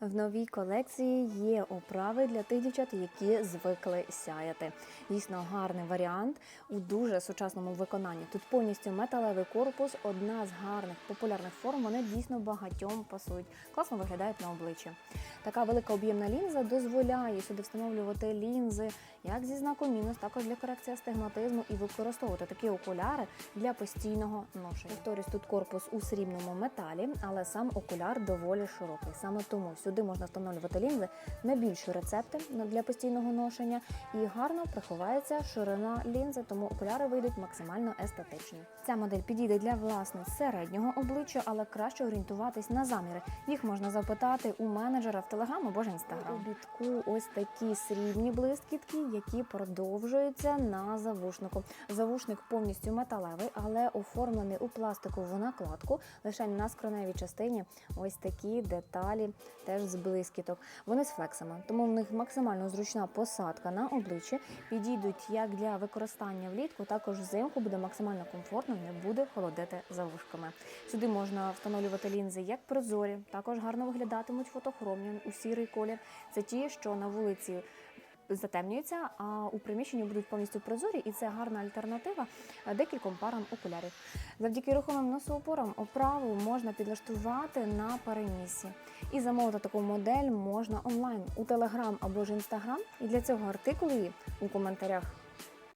В новій колекції є оправи для тих дівчат, які звикли сяяти. Дійсно гарний варіант у дуже сучасному виконанні. Тут повністю металевий корпус, одна з гарних популярних форм. Вони дійсно багатьом пасують. Класно виглядають на обличчі. Така велика об'ємна лінза дозволяє сюди встановлювати лінзи, як зі знаком мінус, також для корекції астигматизму і використовувати такі окуляри для постійного ношення. Повторюсь, тут корпус у срібному металі, але сам окуляр доволі широкий. Саме тому сюди можна встановлювати лінзи на більші рецепти для постійного ношення і гарно приховається ширина лінзи, тому окуляри вийдуть максимально естетичні. Ця модель підійде для власне середнього обличчя, але краще орієнтуватись на заміри. Їх можна запитати у менеджера в Телеграм або ж інстаграм. У бітку ось такі срібні блискітки, які продовжуються на завушнику. Завушник повністю металевий, але оформлений у пластикову накладку. Лише на скроневій частині ось такі деталі теж з блискіток. Вони з флексами, тому в них максимально зручна посадка на обличчі. Підійдуть як для використання влітку, також взимку буде максимально комфортно, не буде холодити за вушками. Сюди можна встановлювати лінзи як прозорі, також гарно виглядатимуть фотохромні у сірий колір. Це ті, що на вулиці затемнюються, а у приміщенні будуть повністю прозорі, і це гарна альтернатива е, декільком парам окулярів. Завдяки рухомим носоупорам оправу можна підлаштувати на перенісі. І замовити таку модель можна онлайн у Телеграм або ж Інстаграм. І для цього артикули у коментарях